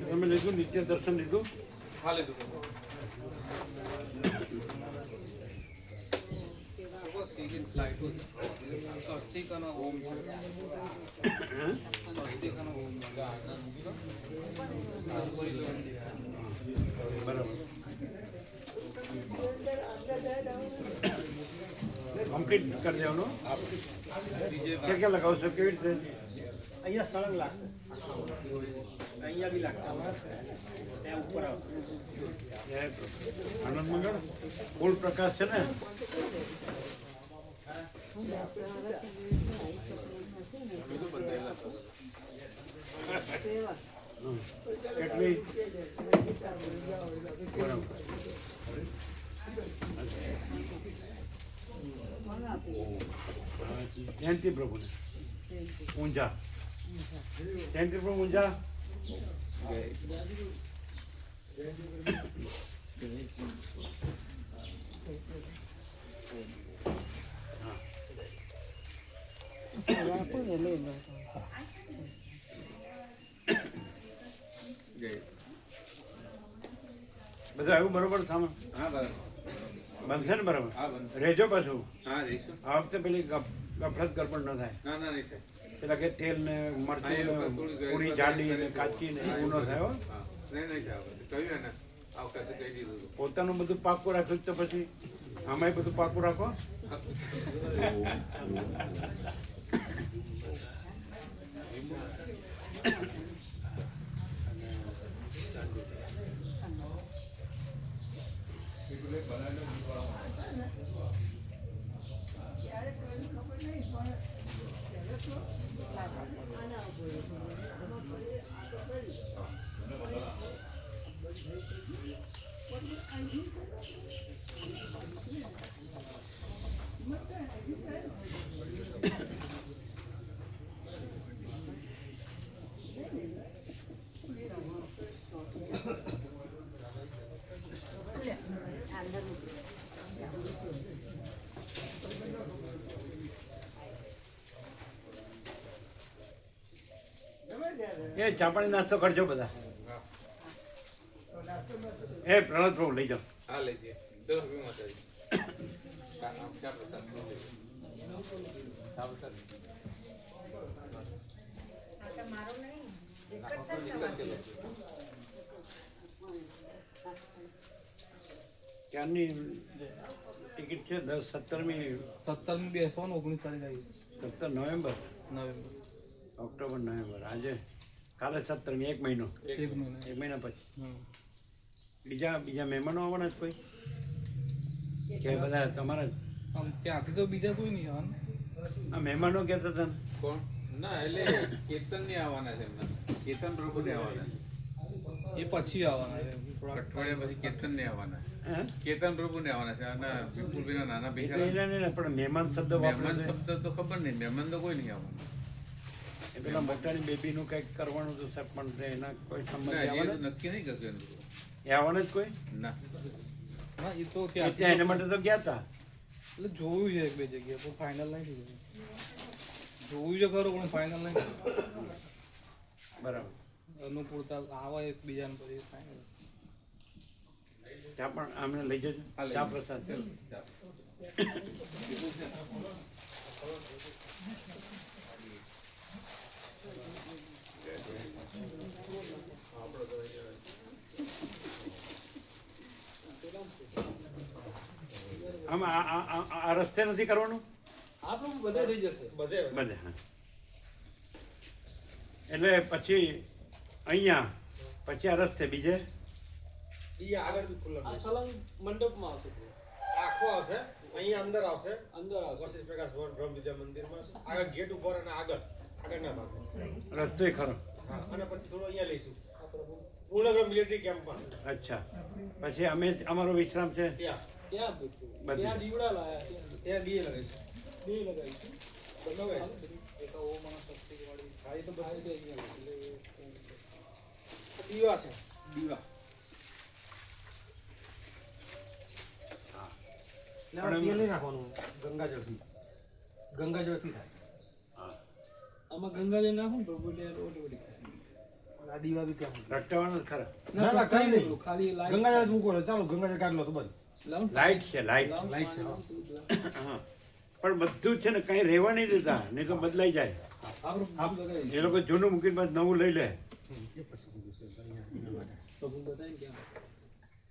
તમે લીધું નિત્ય દર્શન લીધું હા લીધું સ્વસ્તિકનો ઓમ છે સ્વસ્તિકનો ઓમ બરાબર કમ્પ્લીટ કરી દેવાનું. ક્યાં ક્યાં લગાવશો કેવી રીતે? અહીંયા સળંગ લાગશે. અહીંયા બી લાગશે ત્યાં ઉપર આવશે. આનંદ મંગળ. ફૂલ પ્રકાશ છે ને. કેટલી? બરાબર. જયંતિ પ્રભુને. ઊંઝા. જયંતિ પ્રભુ ઊંઝા. બધા આવ્યું બરોબર સામાન? હા બરાબર. બનશે ને બરાબર? રહેજો પાછું. હા રહીશું આ વખતે પેલી ગફળત ગરબડ ન થાય. ના ના નહીં થાય. પેલા કે તેલ ને મરચું પૂરી જાડી ને કાચી ને એવું ન થાય નહીં નહીં કહ્યું ને. પોતાનું બધું પાકું રાખ્યું તો પછી આમાંય બધું પાકું રાખો. ಬೇಕು ಬಲಾಢ್ಯ એ ચાપણી નાસ્તો કરજો બધા. એ પ્રણત પ્રભુ લઈ જાઓ. હા લઈ જઈએ. ચલો માતાજી. હા, ચા. ચા. ક્યારની ટિકિટ છે? દસ સત્તરમી સત્તરમી બેસવાનું ઓગણીસ તારીખ આવી. સત્તર નવેમ્બર? નવેમ્બર. October November. આજે? કાલે સત્તર એક મહિનો. એક મહિના. પછી. બીજા બીજા મહેમાનો આવવાના છે કોઈ? કે બધા તમારા ત્યાંથી તો બીજા કોઈ નહીં આવવાનું. આ મહેમાનો કહેતા હતા કોણ? ના એટલે કેતન નહીં આવવાના છે એમના. કેતન પ્રભુ ને આવવાના છે. એ પછી આવવાના છે. અઠવાડિયા પછી કેતન ને આવવાના હે? કેતન પ્રભુ ને આવવાના છે. અને વિપુલભાઈના નાના ભાઈ પણ મહેમાન શબ્દ મહેમાન શબ્દ તો ખબર નહીં. મહેમાન તો કોઈ નહીં આવવાનું. પેલા મોટાની બેબીનું કંઈક કરવાનું હતું સાહેબ પણ એના કોઈ સંબંધ નક્કી નહીં એનું એ આવવાનું જ કોઈ? ના. ના એ તો ત્યાં એના માટે તો ગયા હતા એટલે જોયું છે એક બે જગ્યાએ પણ ફાઇનલ નહીં થયું. જોયું છે ખરું પણ ફાઇનલ નહીં બરાબર. અનુકૂળતા આવે એકબીજાને પછી ફાઇનલ ચા પણ આમને લઈ જજો. ચા પ્રસાદ ચાલો. આમ આ રસ્તે નથી કરવાનું? આપણું બધે થઈ જશે. બધે બધે હા. એટલે પછી અહીંયા પછી આ રસ્તે બીજે? ઈ આગળ બી ખુલ્લો આ સલંગ મંડપમાં આવશે આખો આવશે અહીંયા અંદર આવશે. અંદર આવશે. વશિષ્ઠ પ્રકાશ ભવન બ્રહ્મ વિદ્યા મંદિરમાં. આગળ ગેટ ઉપર અને આગળ. રસ્તો ખરો. અને પછી થોડો અહીંયા લઈશું. પૂર્ણગ્રામ મિલિટરી કેમ્પમાં અચ્છા. પછી અમે અમારો વિશ્રામ છે? ત્યાં. ત્યાં ત્યાં દીવડા લાયા ત્યાં બી લગાવીશું બે લગાવીશું દીવા છે. દીવા. ગંગાજળથી. ગંગાજળથી થાય. આમાં ગંગાજળ નાખું પ્રભુ એટલે ઓટોમેટિક આ દીવા બી ત્યાં રટવાનું ખરા. ના ના કઈ નહીં. ખાલી લાઈટ ગંગાજળ મૂકો ચાલો ગંગાજળ કાઢ લો તો બસ લાઈટ છે લાઈટ. લાઈટ છે, પાણી લાવો. હા. પણ બધું જ છે ને કઈ રહેવા નહીં દેતા નહીં તો બદલાઈ જાય. એ લોકો જૂનું મૂકીને બાદ નવું લઈ લે.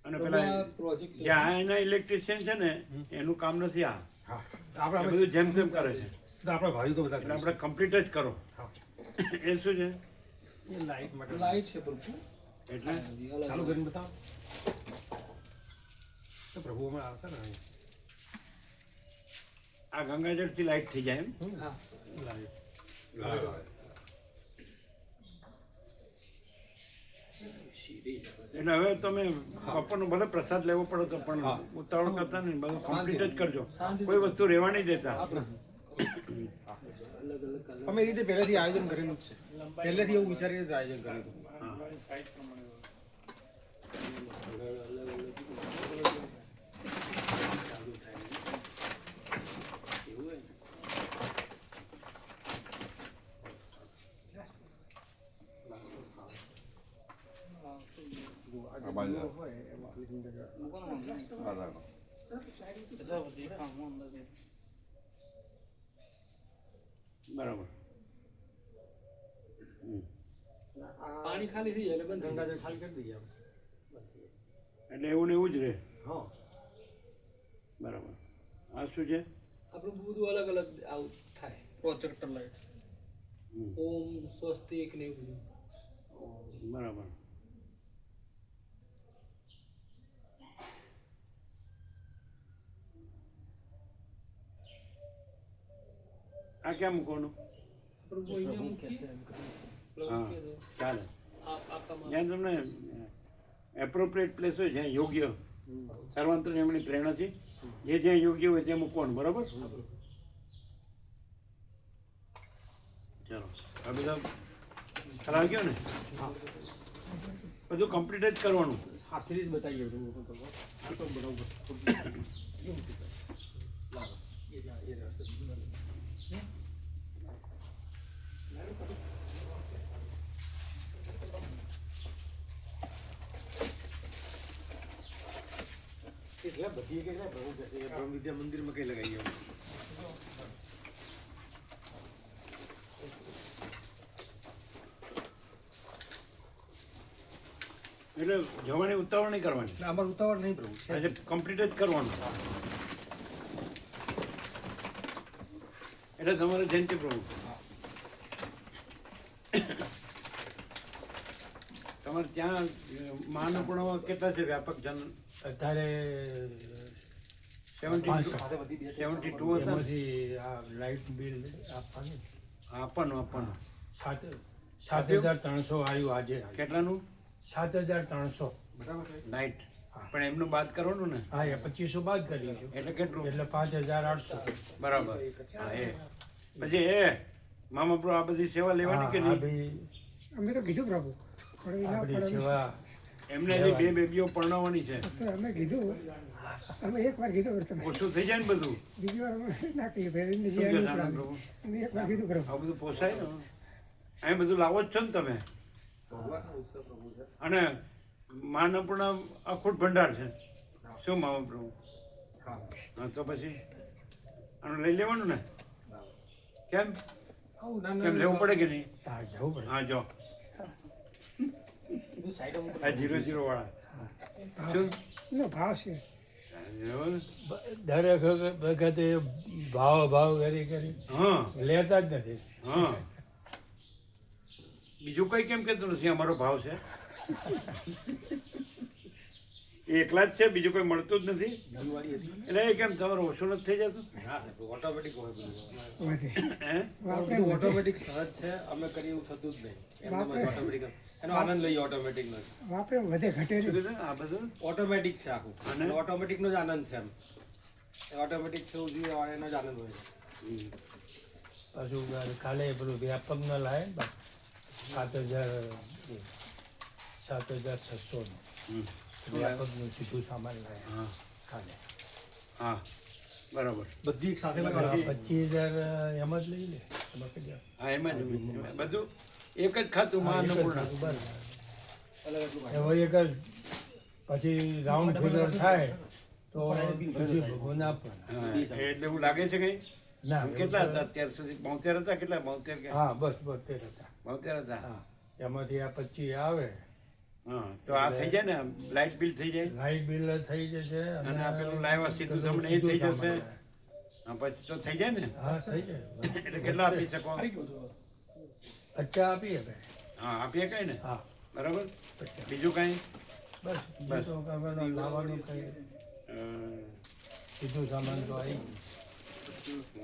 અને પેલા આ જ્યાં એના ઇલેક્ટ્રિશિયન છે ને એનું કામ નથી આ. આપણે આપણે બધું જેમ તેમ કરે છે. તો આપણા ભાવિકો બધા એટલે આપણે કમ્પ્લીટ જ કરો. હા. એ શું છે? એ લાઈટ માટે. લાઈટ છે પ્રભુ એટલે? ચાલુ કરીને બતાવો. તો પ્રભુ હમણાં આવશે ને આ આ ગંગાજળથી લાઈટ થઈ જાય એમ? હા. લાઈટ એટલે હવે તમે બપોરનો ભલે પ્રસાદ લેવો પડે તો પણ ઉતાવળ કરતા નહીં બધું કમ્પ્લીટ જ કરજો. કોઈ વસ્તુ રહેવા નહીં દેતા. કલર અમે રીતે પહેલેથી આયોજન કરેલું જ છે. પહેલેથી એવું વિચારીને જ આયોજન કર્યું હતું બરાબર હમ. પાણી ખાલી થઈ જાય એટલે બંધ ગંગાજળ ખાલી કરી દઈએ એટલે એવું ને એવું જ રહે. હા. બરાબર. આ શું છે? આપણું બધું અલગ અલગ આવું થાય. પ્રોજેક્ટર લાઈટ ઓમ સ્વસ્તિક ને એવું બધું. બરાબર. આ ક્યાં મૂકવાનું? પ્રભુ અહીંયા મૂકીએ હા છે, ચાલે. જ્યાં તમને એપ્રોપ્રિએટ પ્લેસ હોય, જ્યાં યોગ્ય સર્વાંતર એમની પ્રેરણાથી જે જ્યાં યોગ્ય હોય ત્યાં મૂકવાનું, બરાબર? ચાલો. આ બધા ગયો ને? બધું કમ્પ્લીટ જ કરવાનું. આ સિરીઝ બતાવીએ તો હું તમને. આ તો બરાબર એ મૂકી દો. લાવો. એ જા- એ રસ્તે. બધી પ્રભુ બ્રહ્મ વિદ્યા મંદિરમાં કઈ લગાવીએ અમે. એટલે જવાની ઉતાવળ નહીં કરવાની એટલે અમારે ઉતાવળ નહીં પ્રભુ. આજે કમ્પ્લીટ જ કરવાનું એટલે તમારે જયંતિ પ્રભુ તમારે ત્યાં મહાનપુણામાં કેટલા છે વ્યાપક જન અત્યારે સેવન્ટી ટુ એમાંથી આ લાઇટ બિલ આપવાનું. આપવાનું આપવાનું. સાત સાત હજાર ત્રણસો આવ્યું આજે. કેટલાનું? સાત હજાર ત્રણસો. બરાબર. લાઇટ પણ એમનું બાદ કરવાનું ને? હા એ પચીસો બાદ કરીશું એટલે કેટલું? એટલે પાંચ હજાર આઠસો. બરાબર. હા એ. પછી એ મામા પ્રો આ બધી સેવા લેવાની કે નહીં? અમે તો કીધું પ્રભુ. સેવા એમને હજી બે બેબીઓ પરણાવવાની છે. તો અમે કીધું અમે એક વાર કીધું તમે ઓછું થઈ જાય ને બધું. બીજી વાર અમે ના કહીએ ભાઈ એમને જે અમે એક વાર કીધું કરો. આ બધું પોસાય ને? અહીં બધું લાવો જ છો ને તમે. અને માનવપૂર્ણ અખૂટ ભંડાર છે. શું મામા પ્રભુ? હા. તો પછી આનું લઈ લેવાનું ને? કેમ? આવું કેમ લેવું પડે કે નહીં? હા જવું પડે. હા જો. બધું સાઈડ. આ જીરો જીરો વાળા. શું? એનો ભાવ છે. દરેક વખતે ભાવ ભાવ કરી કરી. હા. લેતા જ નથી. હા. બીજું કઈ કેમ કેતું નથી? અમારો ભાવ છે. એકલા જ છે બીજું કોઈ મળતું જ નથી. એટલે એ કેમ તમારું ઓછું નથી થઈ જતું? ના ઓટોમેટિક હોય બધું. ઓટોમેટિક સહજ છે અમે કરીએ એવું થતું જ નહીં. ઓટોમેટિક એનો આનંદ લઈએ ઓટોમેટિક નો વાપરે વધે ઘટે આ બધું? ઓટોમેટિક છે આખું. અને? અને ઓટોમેટિક નો જ આનંદ છે એમ. ઓટોમેટિક છે એવું એનો જ આનંદ હોય છે. પાછું કાલે પેલું વ્યાપક ન લાવે સાત હજાર સાત હજાર છસોનું હમ. વ્યાપકનું સીધું સામાન હા. કાલે હા. બરાબર. બધી એક સાથે પચીસ હજાર એમ જ લઈ લે. હા એમાં જ બધું એક જ ખાતું માં એક જ અન્નપૂર્ણા બરાબર. એવો એક જ. પછી રાઉન્ડ ફિગર થાય તો ભગવાન આપવાના. એટલે એવું લાગે છે કઈ? ના કેટલા હતા? અત્યાર સુધી બોતેર હતા? કેટલા બોતેર કે? હા બસ બસ તે હતા. બોતેર હતા. હા. એમાંથી આ પચીસ આવે. તો આ થઈ જાય ને લાઇટ બિલ થઈ જાય? લાઇટ બિલ થઈ જશે અને આ પેલું લાઈવ સીધું તમને એ થઈ જશે. હા, પછી તો થઈ જાય ને? હા થઈ જાય. એટલે કેટલા આપી શકો? અચ્છા આપીએ ભાઈ. હા આપીએ કઈ ને? હા. બરાબર? બીજું કઈ? બસ બસ. કાંઈ લાવવાનું કઈ. સીધું સામાન તો આવી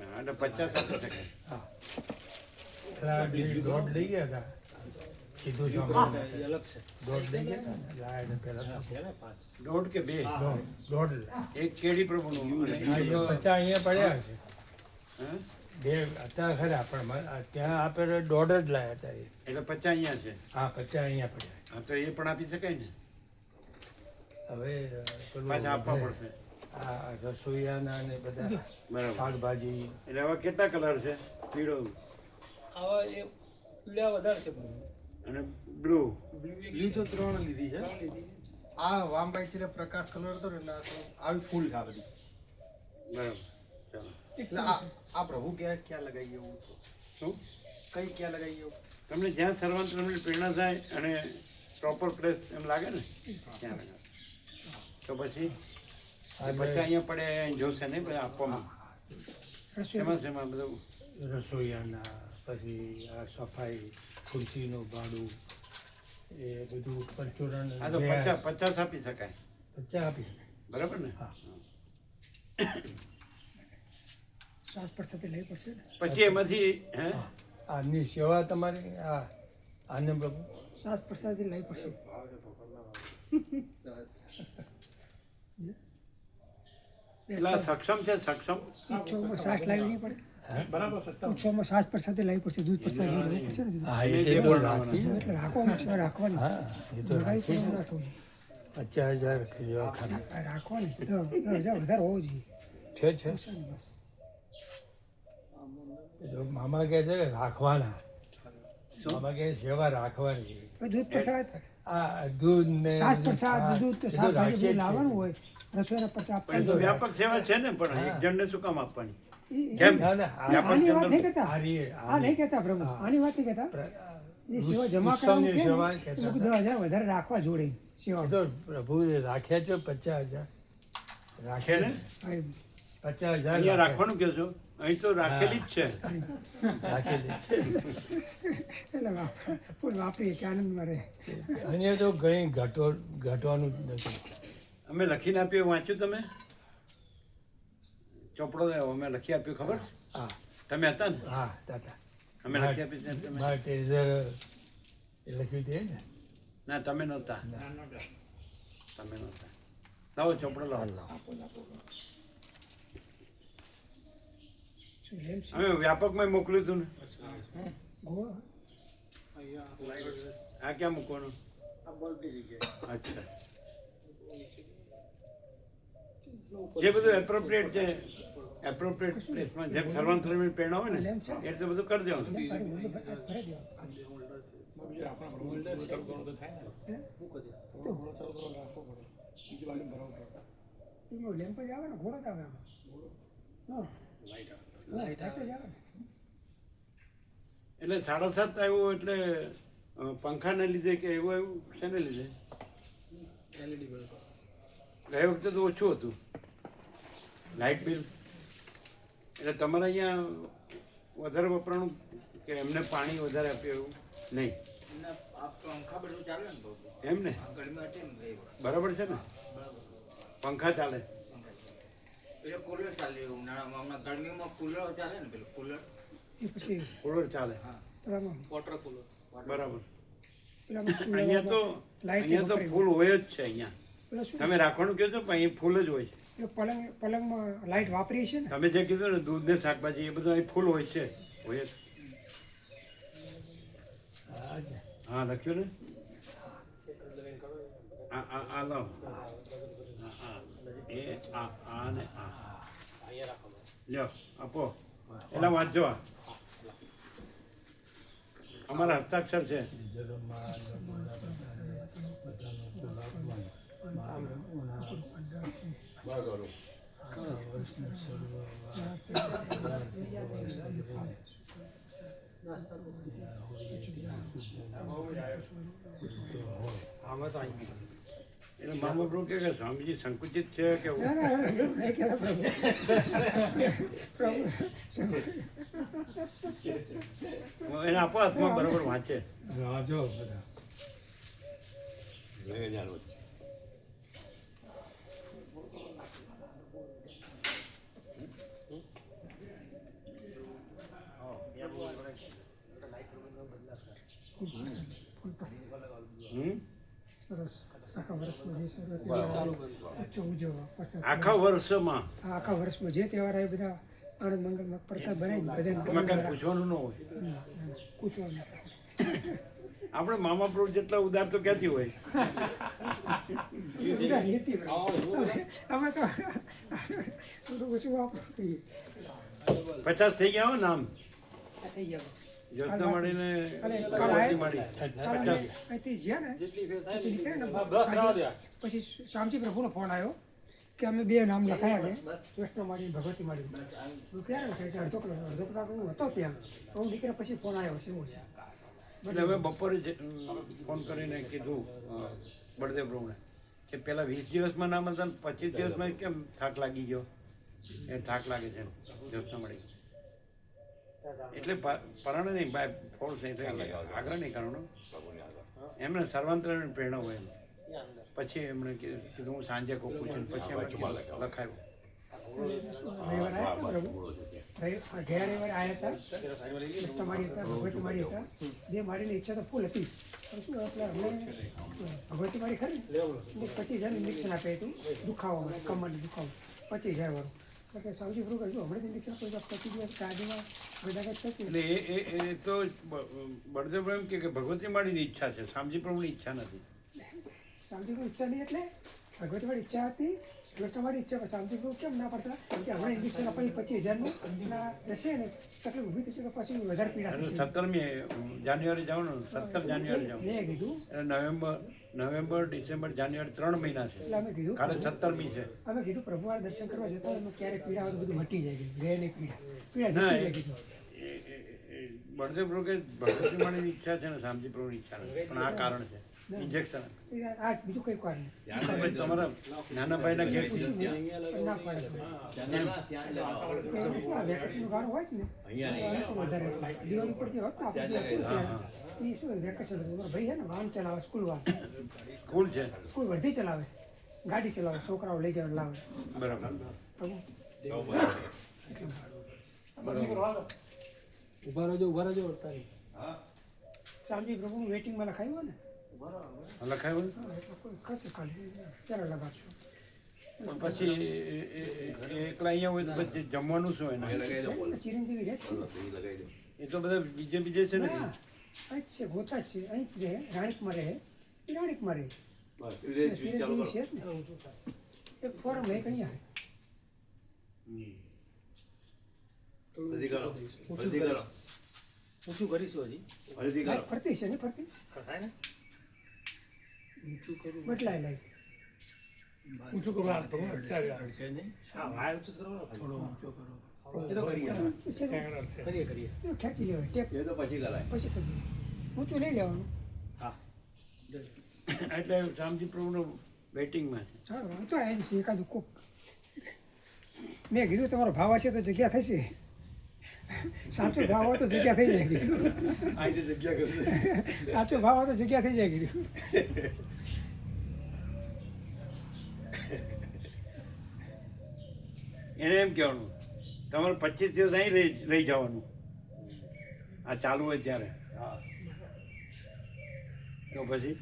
હા, એટલે પચાસ આપી શકાય. હા. દોઢ લઈ ગયા હતા. સીધું સામાન અલગ છે દોઢ લઈ લાય પેલા દોઢ કે બે દોઢ એક કેડી પ્રભુનું પચાસ અહીંયા પડ્યા છે? બે હતા ખરા પણ ત્યાં આપણે દોઢ જ લાયા હતા એટલે પચાસ અહીંયા છે હા પચાસ અહીંયા પડ્યા હા તો એ પણ આપી શકાય ને હવે આપવા પડશે આ રસોઈયાના ને બધા શાકભાજી એટલે હવે કેટલા કલર છે પીળો આવા એ વધારે છે. અને બ્લુ બ્લુ તો ત્રણ લીધી છે. આ વામભાઈ છે પ્રકાશ કલર હતો ને એટલે તો આવી ફૂલ છે આ બધી. બરાબર. ચાલો. એટલે આ આ પ્રભુ ક્યાં ક્યાં લગાવી એવું શું? કઈ ક્યાં લગાવી એવું તમને જ્યાં સર્વાંતરમની પ્રેરણા થાય અને પ્રોપર પ્લેસ એમ લાગે ને ત્યાં લગાવે. તો પછી બચ્ચા અહીંયા પડે અહીંયા જોશે નહીં પછી આપવામાં. રસોઈ શેમાં શેમાં બધું. રસોઈયાના પછી આ સફાઈ ખુરશીનું ભાડું એ બધું પરચુરણ આ તો પચાસ પચાસ આપી શકાય. પચાસ આપી શકાય. બરાબર ને? હા. શ્વાસ પડશે લઈ પડશે ને? પછી એમાંથી હે? આની સેવા તમારી આ આને પ્રભુ. શ્વાસ પડશે. લઈ પડશે એટલા સક્ષમ છે સક્ષમ? શ્વાસ લાવી નહીં પડે. પડશે લઈ પડશે દૂધ પડશે ને હા એટલે છે રાખવાની. હા. પચાસ હજાર જેવા ખરા આ રાખવાની. દસ દસ હજાર વધારે હોવો જોઈએ. છે બસ મામા કહે છે કે રાખવાના. મામા કહે સેવા રાખવાની. દૂધ પ્રસાદ આ દૂધ ને પ્રસાદ દૂધ તો શાકભાજી લાવવાનું હોય. રસોઈના પ્રસાદ તો વ્યાપક સેવા છે ને પણ એક જણને શું કામ આપવાની? કેમ? ના, ના, આ- વ્યાપક આની વાત નહીં કરતા આ નહીં કહેતા પ્રભુ આની વાત નહીં કહેતા? સેવા જમા ઉત્સવની કરવાનું સેવા કે કહેતા દસ હજાર વધારે રાખવા જોડે. સેવા. તો પ્રભુ રાખ્યા છે પચાસ હજાર. રાખે ને? ને પચાસ હજાર અહીંયા રાખવાનું કે છો અહીં તો રાખેલી જ છે. રાખેલી છે. એટલે ફૂલ વાપરીએ કે આનંદમાં રહે. અહીંયા તો કંઈ ઘટો ઘટવાનું જ નથી. અમે લખીને આપ્યું વાંચ્યું તમે? ચોપડો અમે લખી આપ્યું ખબર હા તમે હતા ને હા તાતા અમે લખી આપી છે તમે એ લખ્યું તે ને ના તમે નહોતા તમે નહોતા લાવો ચોપડો લાવો અમે વ્યાપકમાં મોકલ્યું હતું ને આ ક્યાં મૂકવાનું આ બલ્બની જગ્યાએ અચ્છા જે બધું એપ્રોપ્રિએટ છે એપ્રોપ્રિએટ પ્લેસમાં જેમ સર્વાંતરમી પ્રેરણા હોય ને, એ રીતે બધું કરી દેવાનું. એટલે સાડા સાત આવ્યું એટલે પંખાને લીધે કે એવું એવું શેને લીધે એલઈડી બલ્બ. ગયા વખતે તો ઓછું હતું. લાઇટ બિલ એટલે તમારે અહીંયા વધારે વપરાણું કે એમને પાણી વધારે આપ્યું એવું? નહીં. આ પંખા બધું ચાલે ને એમ ને? ગરમી ને બરાબર છે ને? પંખા ચાલે. કુલર ચાલે. ઉનાળામાં. હમણાં ગરમીમાં કુલર ચાલે ને પેલું કુલર પછી કુલર ચાલે. વોટર કુલર બરાબર. અહીંયા તો અહીંયા તો ફૂલ હોય જ છે અહીંયા. તમે રાખવાનું કહો છો પણ અહીં ફૂલ જ હોય છે. પલંગ પલંગમાં લાઇટ વાપરીએ છીએ ને? તમે જે કીધું ને દૂધ ને શાકભાજી એ બધું અહીં ફૂલ હોય છે. હોય હા લખ્યું ને? આ આ આ લો. એ આ આ ને આ. લ્યો આપો. એલા વાંચજો આ. અમારા હસ્તાક્ષર છે. એટલે મામા પ્રભુ કે કે સ્વામીજી સંકુચિત છે કે એને આપો હાથમાં બરોબર વાંચે. રાજો બધા. આખા વર્ષમાં જે પ્રસાદ આખા વર્ષમાં? આખા વર્ષમાં જે તહેવાર આવે બધા આનંદ મંગલમાં પ્રસાદ બનાવી બધા પૂછવાનું ન હોય. પૂછવાનું આપણે મામા પ્રભુ જેટલા ઉદાર તો ક્યાંથી હોય? અમે તો ઓછું વાપરીએ પચાસ થઈ ગયા હો નામ. થઈ ગયા. જોતા મળીને અહીંથી ને ને પછી શામજી પ્રભુનો ફોન આવ્યો કે અમે બે નામ લખાયા છે. કૃષ્ણ માળી ભગવતી માળી. હું ક્યારે છે અડધો કલાક અડધો કલાક હું હતો ત્યાં. હું નીકળ્યા પછી ફોન આવ્યો છે એવું છે? એટલે હવે બપોરે જ, ફોન કરીને કીધું બળદેવ પ્રભુને કે પેલા વીસ દિવસમાં નામ હતા પચીસ દિવસમાં કેમ થાક લાગી ગયો? એ થાક લાગે છે જોતા મળી એટલે પરણ નહીં બાય ફોર્સ નહીં એટલે આગ્રહ નહીં કરવાનો એમને સર્વાંતરણ પ્રેરણા હોય એમ. પછી એમણે કીધું હું સાંજે કોઈ પૂછીને પછી એમણે લખાયું. હતા પ્રભુ? ગયા રવિવારે આવ્યા હતા? ભગવતી મારી હતા? બે માળીની ઈચ્છા તો ફૂલ હતી. શું એટલે અમે ભગવતી માળી ખરી? પચીસ હજાર ઇન્જેક્શન આપ્યું હતું દુખાવા માટે કમરને દુખાવો. પચીસ હજાર વાળું. એટલે સાવજી હમણાં ઇન્જેક્શન કોઈ દિવસ કાઢીમાં બધા થતી એટલે એ એ એ તો બળદેવ એમ કે ભગવતી માળીની ઈચ્છા છે. શામજી પ્રભુની ઈચ્છા નથી. કોઈ ઈચ્છા નહીં એટલે ભગવતી મારી ઈચ્છા હતી. કૃષ્ણ ઈચ્છા શાંતિ પ્રભુ કેમ ના પડતા? કે હમણાં ઇન્જેક્શન આપણી પચીસ હજારનું જશે ને તકલીફ ઊભી થશે તો પછી વધારે પીડા સત્તરમી જાન્યુઆરી જવાનું સત્તર જાન્યુઆરી જવાનું કીધું. નવેમ્બર નવેમ્બર ડિસેમ્બર જાન્યુઆરી ત્રણ મહિના છે. એટલે અમે કીધું કાલે સત્તરમી છે. અમે કીધું પ્રભુવાર દર્શન કરવા જતા એમાં ક્યારે પીડા હોય બધું મટી જાય ગયા નહીં પીડા. પીડા જાય કીધું એ બળદેવ પ્રભુ કે ભગવતી માળીની ઈચ્છા છે ને શામજી પ્રભુની ઈચ્છા નથી પણ આ કારણ છે. ઇન્જેક્શન આ બીજું કંઈ કારણ નહીં તમારા નાના ભાઈના પણ ના ગાળો હોય વધારે દિવાળી પર જે હોત ને એ શું વેકેશન ભાઈ છે ને વાહન ચલાવે સ્કૂલ વાહન સ્કૂલ છે. સ્કૂલ વર્ધી ચલાવે. ગાડી ચલાવે છોકરાઓ લઈ જવા લાવે. બરાબર. ઊભા રહેજો ઊભા રહેજો અડતાલી પ્રભુ વેટિંગમાં લખાયું ને? લખાયું? હા, પછી એકલા અહીંયા હોય તો પછી જમવાનું શું એને? ચિરંજીવી રહે એ તો બધા બીજે બીજે છે ને? છે ગોતા છે. અહીં રહે રાણીકમાં રહે. એ રાણીકમાં રહે. છે એક ફોરમ લાઈટ ફરતી છે ને ફરતી. થાય ને? બદલાય લાગે. ઊંચું કરો હાલ, ભગવાન અડસે આવી રહ્યા. નહીં. હા વાયર ઊંચું કરો થોડો ઊંચો કરો એ તો કરીએ. ખેંચી લેવાય. ટેપ. એ તો પછી કરાય. પછી કરી દઈએ. ઊંચું લઈ લેવાનું. એટલે શામજી પ્રભુનું વેઇટિંગમાં ચાલો તો આવી છે એકાદું કોક. મેં કીધું તમારો ભાવ હશે તો જગ્યા થશે. સાચો ભાવ હોય તો જગ્યા થઈ જાય કીધું. આ જગ્યા કરશે. સાચો ભાવ હોય તો જગ્યા થઈ જાય કીધું. એને એમ કહેવાનું તમારે પચીસ દિવસ અહીં રહી જવાનું. આ ચાલુ હોય ત્યારે. તો પછી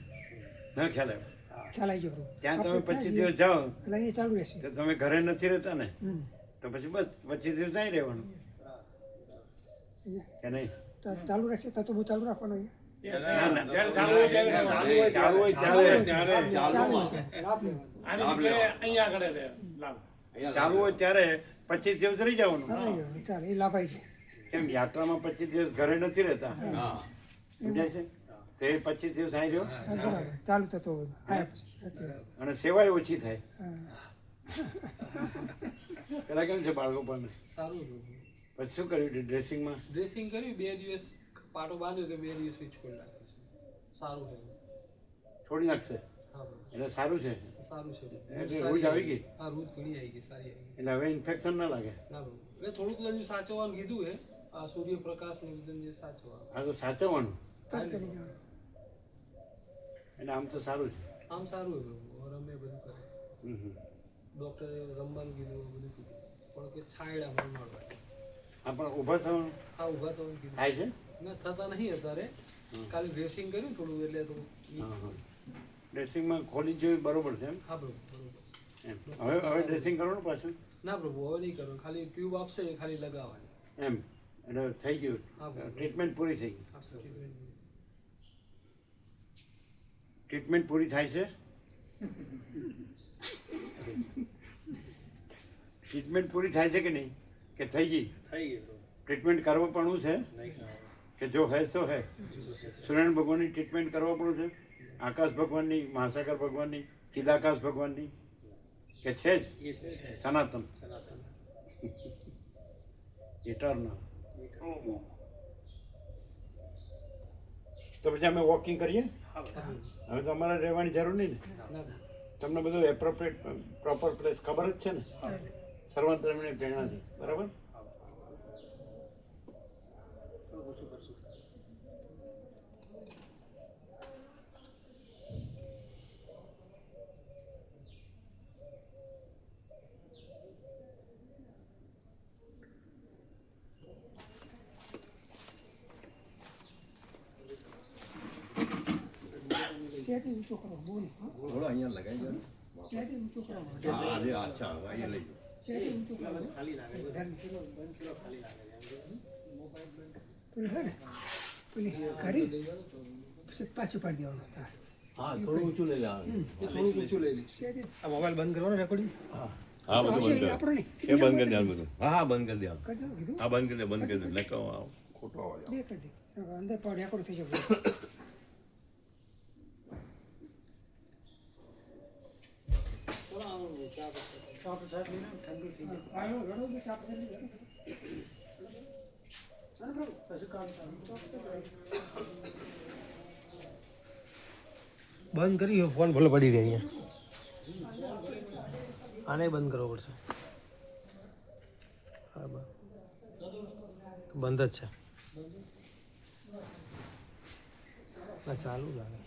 ન ખ્યાલ આવે. ખ્યાલ આવી ગયો ત્યાં તમે પચીસ દિવસ જાઓ. એટલે ચાલુ રહેશે. તો તમે ઘરે નથી રહેતા ને? તો પછી બસ પચીસ દિવસ અહીં રહેવાનું. કે નહીં? ચાલુ રાખશે તો બહુ ચાલુ રાખવાનું ચાલુ હોય ત્યારે ચાલુ હોય ત્યારે. ચાલુ હોય ત્યારે. ચાલુ હોય ત્યારે. પચીસ દિવસ રહી જવાનું. આવી ગયો. એ લાભ આવી કેમ યાત્રામાં પચીસ દિવસ ઘરે નથી રહેતા? સમજાય છે? તો પચીસ દિવસ આવી રહ્યો? ચાલુ થતો છે. અને સેવાય ઓછી થાય. પેલા કેમ છે બાળકો પણ? સારું પછી શું કર્યું ડ્રેસિંગમાં ડ્રેસિંગ કર્યું બે દિવસ પાટો બાંધ્યો કે બે દિવસ સ્વિચ ખોલી નાખ્યો છે. સારું છે. છોડી નાખશે? એટલે સારું છે? સારું છે. રોજ આવી ગઈ? હા રોજ ઘણી આવી ગઈ સારી આવી એટલે હવે ઇન્ફેક્શન ના લાગે? ના એટલે થોડુંક હજુ સાચવવાનું કીધું છે આ સૂર્યપ્રકાશ ને બધું જે સાચવવાનું. આ તો સાચવવાનું. એટલે આમ તો સારું છે. આમ સારું છે રમે બધું કરે. ડૉક્ટરે રમવાનું કીધું બધું કીધું. પણ કે છાયડા મળવા આ પણ ઊભા થવાનું? હા ઊભા થવાનું કીધું. થાય છે? ના થતા નહીં અત્યારે. કાલે ડ્રેસિંગ કર્યું થોડું એટલે થોડું હા હા. ડ્રેસિંગમાં ખોલી જોઈ જોયું બરોબર છે એમ? હા બરોબર એમ. હવે હવે ડ્રેસિંગ કરવાનું પાછું? ના પ્રભુ હવે નહીં કરવાનું. ખાલી ટ્યુબ આપશે એ ખાલી લગાવવાની. એમ. એટલે થઈ ગયું. હા, ટ્રીટમેન્ટ પૂરી થઈ ગઈ. ટ્રીટમેન્ટ પૂરી. થાય છે? ટ્રીટમેન્ટ પૂરી થાય છે કે નહીં? કે થઈ ગઈ? ટ્રીટમેન્ટ કરવા પણ છે? કે જો હે તો હે? સુરેન્દ્ર ભગવાનની ટ્રીટમેન્ટ કરવા પણ છે? આકાશ ભગવાનની મહાસાગર ભગવાનની ચિદાકાશ ભગવાનની? કે છે જ? સનાતન. ઇટર્નલ તો પછી અમે વોકિંગ કરીએ? હવે તો અમારે રહેવાની જરૂર નહીં ને. તમને બધું એપ્રોપ્રિએટ પ્રોપર પ્લેસ ખબર જ છે ને? સર્વંતરમની પ્રેરણાથી. બરાબર? હા? થોડો અહીંયા લગાવી દો હા આજે અચ્છા અહીંયા લઈ. પેલું ને પેલી કરી પાછું પાડી દેવાનું તાર. હા થોડું ઊંચું લઈ થોડુંક ઊંચું લઈ લઈશ આ મોબાઈલ બંધ કરવાનો રેકોર્ડિંગ હા બધું બંધ કર. એ બંધ કરી દેવાનું બધું હા હા બંધ કરી દેવાનું હા બંધ કરી દે બંધ કરી દે આ ખોટો અવાજ આવે. કરી દે અંદર પાડ રેકોર્ડ થઈ જશે ચલો આવો ચા પકડો. બંધ કરી ફોન ભલે પડી રહે અહીંયા આને બંધ કરવો પડશે હા બસ. બંધ જ છે હા ચાલુ લાગે